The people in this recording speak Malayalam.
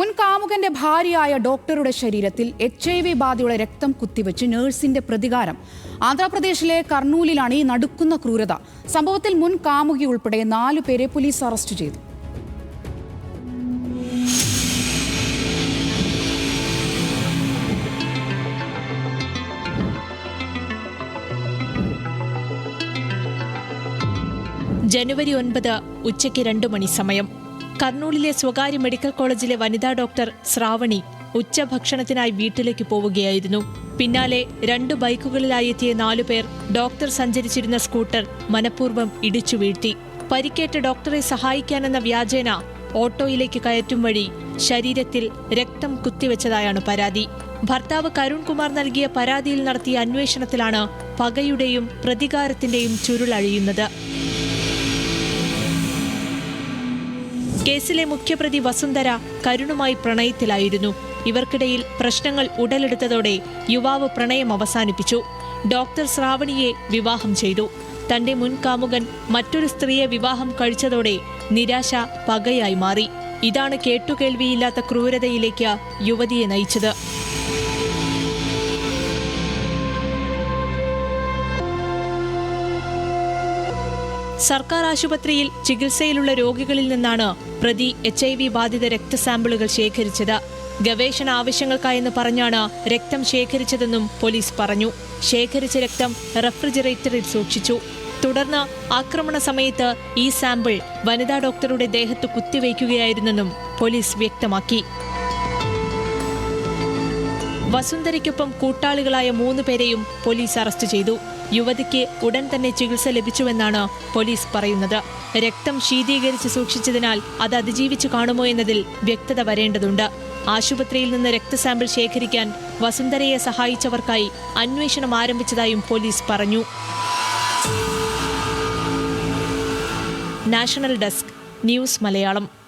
മുൻ കാമുകന്റെ ഭാര്യയായ ഡോക്ടറുടെ ശരീരത്തിൽ എച്ച് ഐ വി ബാധയുടെ രക്തം കുത്തിവെച്ച് നഴ്സിന്റെ പ്രതികാരം. ആന്ധ്രാപ്രദേശിലെ കർണൂലിലാണ് ഈ നടുക്കുന്ന ക്രൂരത. സംഭവത്തിൽ മുൻ കാമുകി ഉൾപ്പെടെ നാലു പേരെ പോലീസ് അറസ്റ്റ് ചെയ്തു. ജനുവരി ഒൻപത് ഉച്ചയ്ക്ക് രണ്ടു മണി സമയം. കർണൂലിലെ സ്വകാര്യ മെഡിക്കൽ കോളേജിലെ വനിതാ ഡോക്ടർ ശ്രാവണി ഉച്ചഭക്ഷണത്തിനായി വീട്ടിലേക്ക് പോവുകയായിരുന്നു. പിന്നാലെ രണ്ട് ബൈക്കുകളിലായി എത്തിയ നാലുപേർ ഡോക്ടർ സഞ്ചരിച്ചിരുന്ന സ്കൂട്ടർ മനഃപൂർവം ഇടിച്ചു വീഴ്ത്തി. പരിക്കേറ്റ ഡോക്ടറെ സഹായിക്കാനെന്ന വ്യാജേന ഓട്ടോയിലേക്ക് കയറ്റും വഴി ശരീരത്തിൽ രക്തം കുത്തിവെച്ചതായാണ് പരാതി. ഭർത്താവ് കരുൺകുമാർ നൽകിയ പരാതിയിൽ നടത്തിയ അന്വേഷണത്തിലാണ് പകയുടെയും പ്രതികാരത്തിന്റെയും ചുരുളഴിയുന്നത്. കേസിലെ മുഖ്യപ്രതി വസുന്ധര കരുണുമായി പ്രണയത്തിലായിരുന്നു. ഇവർക്കിടയിൽ പ്രശ്നങ്ങൾ ഉടലെടുത്തതോടെ യുവാവ് പ്രണയം അവസാനിപ്പിച്ചു. ഡോക്ടർ ശ്രാവണിയെ വിവാഹം ചെയ്തു. തന്റെ മുൻ കാമുകൻ മറ്റൊരു സ്ത്രീയെ വിവാഹം കഴിച്ചതോടെ നിരാശ പകയായി മാറി. ഇതാണ് കേട്ടുകേൾവിയില്ലാത്ത ക്രൂരതയിലേക്ക് യുവതിയെ നയിച്ചത്. സർക്കാർ ആശുപത്രിയിൽ ചികിത്സയിലുള്ള രോഗികളിൽ നിന്നാണ് പ്രതി എച്ച് ഐ വി ബാധിത രക്തസാമ്പിളുകൾ ശേഖരിച്ചത്. ഗവേഷണ ആവശ്യങ്ങൾക്കായെന്ന് പറഞ്ഞാണ് രക്തം ശേഖരിച്ചതെന്നും പോലീസ് പറഞ്ഞു. ശേഖരിച്ച രക്തം റെഫ്രിജറേറ്ററിൽ സൂക്ഷിച്ചു. തുടർന്ന് ആക്രമണ സമയത്ത് ഈ സാമ്പിൾ വനിതാ ഡോക്ടറുടെ ദേഹത്ത് കുത്തിവയ്ക്കുകയായിരുന്നെന്നും പോലീസ് വ്യക്തമാക്കി. വസുന്ധരയ്ക്കൊപ്പം കൂട്ടാളികളായ മൂന്ന് പേരെയും പോലീസ് അറസ്റ്റ് ചെയ്തു. യുവതിക്ക് ഉടൻ തന്നെ ചികിത്സ ലഭിച്ചുവെന്നാണ് പോലീസ് പറയുന്നത്. രക്തം ശീതീകരിച്ച് സൂക്ഷിച്ചതിനാൽ അത് അതിജീവിച്ചു കാണുമോ എന്നതിൽ വ്യക്തത വരേണ്ടതുണ്ട്. ആശുപത്രിയിൽ നിന്ന് രക്തസാമ്പിൾ ശേഖരിക്കാൻ വസുന്ധരയെ സഹായിച്ചവർക്കായി അന്വേഷണം ആരംഭിച്ചതായും പോലീസ് പറഞ്ഞു. National desk news Malayalam.